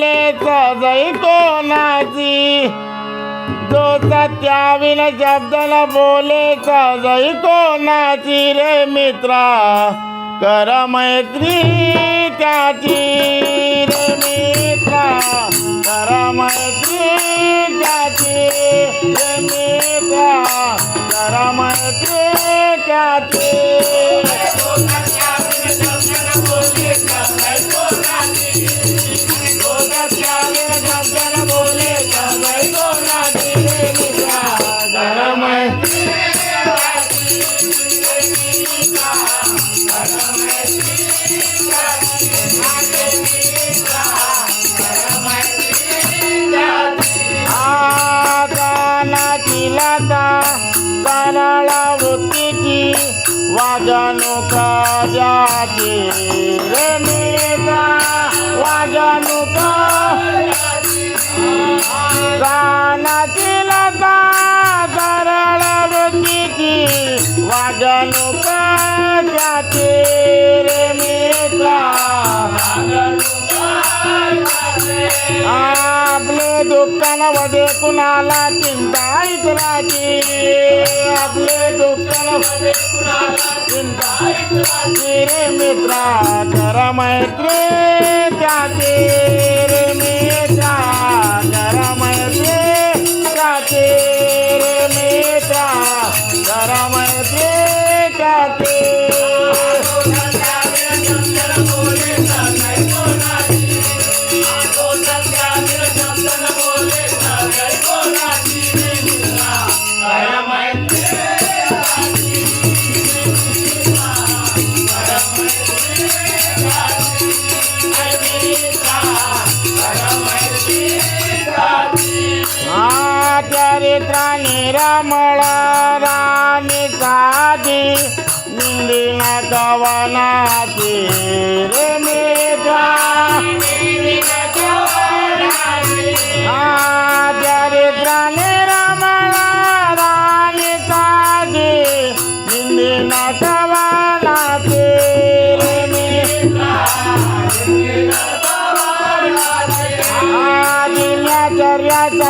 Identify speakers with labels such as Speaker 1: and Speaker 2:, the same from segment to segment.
Speaker 1: बोले जाई कोणाची? जो सत्याविन शब्दाला बोले जाई कोणाची रे मित्रा? कर मैत्री त्याची रे मित्रा. कर मैत्री त्याची रे मित्रा. कर मैत्री त्याची वाजणूक ज्याची रे मिळता वाजणूक कानाची लता वाजणूक ज्याची रे आपले दुःखांमध्ये कुणाला चिंता ऐकलाची आपले दुःखांमध्ये कुणाला चिंता इतराची रे मित्रा कर मैत्री त्याचे. रे मित्रा कर मैत्री त्याचे. रे मित्रा कर मैत्री त्याची. ચરિત્રની રમણ રાની સાધી નિંદીના કવનાથી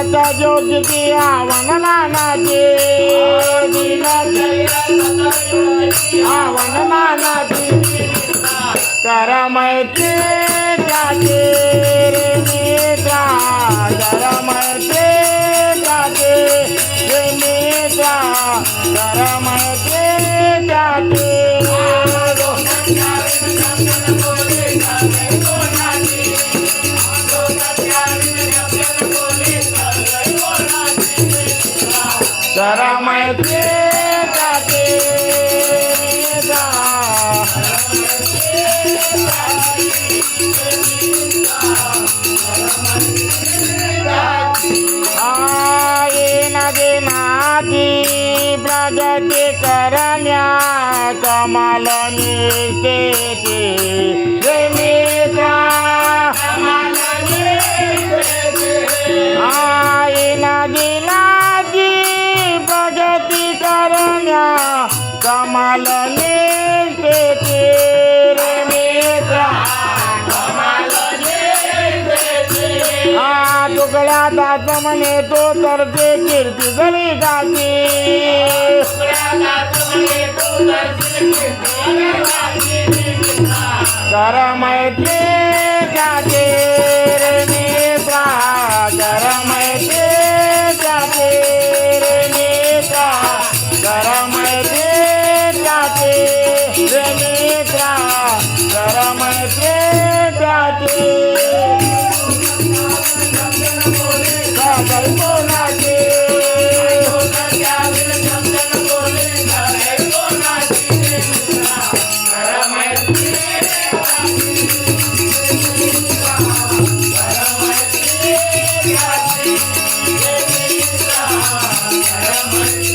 Speaker 1: दिनचर्याचा जोगी आवन नानाची आवन नानाची कर मैत्री त्याची कर मैत्री त्याची जा। आईन दिनाची प्रगती करण्या कमाल निष्ठेची दात म्हणे तो तर ते कीर्ती झाली गाती कर माहिती
Speaker 2: Thank you.